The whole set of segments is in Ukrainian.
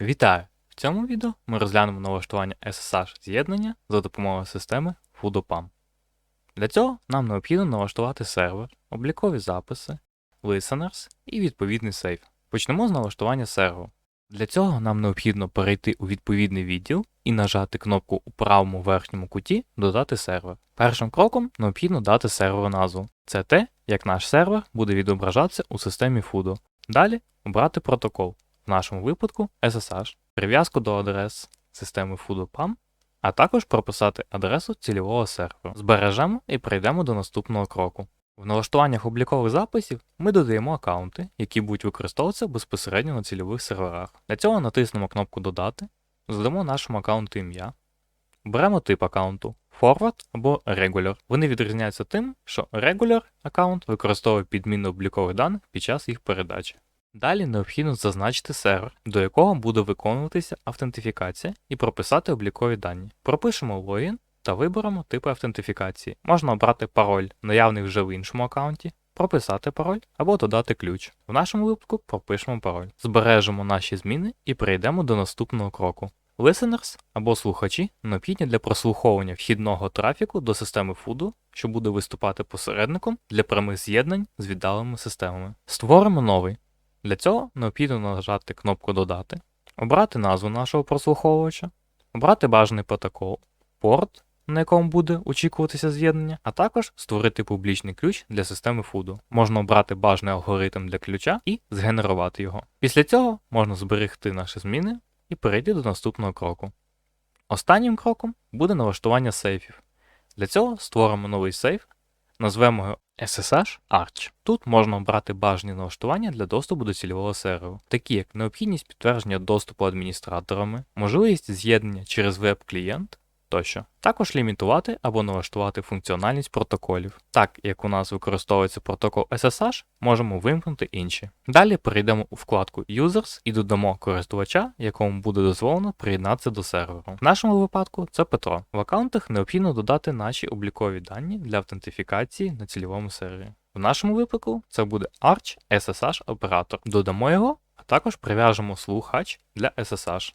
Вітаю! В цьому відео ми розглянемо налаштування SSH з'єднання за допомогою системи FudoPAM. Для цього нам необхідно налаштувати сервер, облікові записи, listeners і відповідний сейф. Почнемо з налаштування серверу. Для цього нам необхідно перейти у відповідний відділ і нажати кнопку у правому верхньому куті Додати сервер. Першим кроком необхідно дати серверу назву. Це те, як наш сервер буде відображатися у системі FUDO. Далі обрати протокол нашому випадку SSH, прив'язку до адрес системи FudoPAM, а також прописати адресу цільового серверу. Збережемо і перейдемо до наступного кроку. В налаштуваннях облікових записів ми додаємо аккаунти, які будуть використовуватися безпосередньо на цільових серверах. Для цього натиснемо кнопку Додати, задамо нашому аккаунту ім'я, беремо тип аккаунту Forward або Regular. Вони відрізняються тим, що Regular аккаунт використовує підміну облікових даних під час їх передачі. Далі необхідно зазначити сервер, до якого буде виконуватися автентифікація, і прописати облікові дані. Пропишемо логін та виберемо типи автентифікації. Можна обрати пароль, наявний вже в іншому аккаунті, прописати пароль або додати ключ. В нашому випадку пропишемо пароль. Збережемо наші зміни і перейдемо до наступного кроку. Listeners або слухачі необхідні для прослуховування вхідного трафіку до системи FUDO, що буде виступати посередником для прямих з'єднань з віддаленими системами. Створимо новий. Для цього необхідно нажати кнопку Додати, обрати назву нашого прослуховувача, обрати бажаний протокол, порт, на якому буде очікуватися з'єднання, а також створити публічний ключ для системи FUDO. Можна обрати бажаний алгоритм для ключа і згенерувати його. Після цього можна зберегти наші зміни і перейти до наступного кроку. Останнім кроком буде налаштування сейфів. Для цього створимо новий сейф, назвемо його SSH Arch. Тут можна обрати бажані налаштування для доступу до цільового серверу, такі як необхідність підтвердження доступу адміністраторами, можливість з'єднання через веб-клієнт тощо. Також лімітувати або налаштувати функціональність протоколів. Так як у нас використовується протокол SSH, можемо вимкнути інші. Далі перейдемо у вкладку Users і додамо користувача, якому буде дозволено приєднатися до серверу. В нашому випадку це Петро. В аккаунтах необхідно додати наші облікові дані для автентифікації на цільовому сервері. В нашому випадку це буде Arch SSH оператор. Додамо його, а також прив'яжемо слухач для SSH.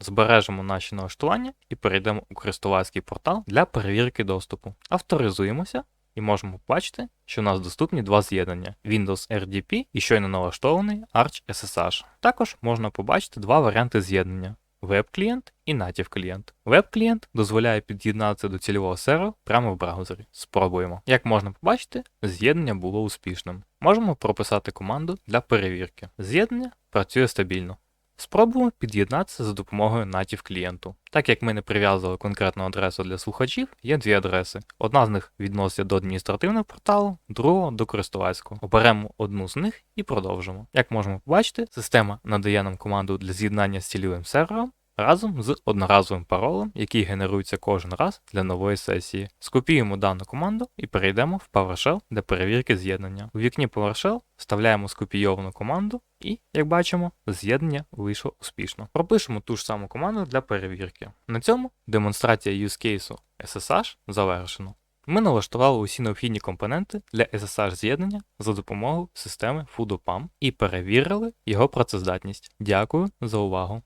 Збережемо наші налаштування і перейдемо у користувацький портал для перевірки доступу. Авторизуємося і можемо побачити, що у нас доступні два з'єднання Windows RDP і щойно налаштований Arch SSH. Також можна побачити два варіанти з'єднання. Веб-клієнт і натів клієнт. Веб-клієнт дозволяє під'єднатися до цільового серверу прямо в браузері. Спробуємо. Як можна побачити, з'єднання було успішним. Можемо прописати команду для перевірки. З'єднання працює стабільно. Спробуємо під'єднатися за допомогою натів клієнту. Так як ми не прив'язували конкретну адресу для слухачів, є дві адреси. Одна з них відноситься до адміністративного порталу, друга до користувацького. Оберемо одну з них і продовжимо. Як можемо побачити, система надає нам команду для з'єднання з цільовим сервером. Разом з одноразовим паролем, який генерується кожен раз для нової сесії. Скопіюємо дану команду і перейдемо в PowerShell для перевірки з'єднання. У вікні PowerShell вставляємо скопійовану команду і, як бачимо, з'єднання вийшло успішно. Пропишемо ту ж саму команду для перевірки. На цьому демонстрація use SSH завершено. Ми налаштували усі необхідні компоненти для SSH з'єднання за допомогою системи FudoPAM і перевірили його працездатність. Дякую за увагу!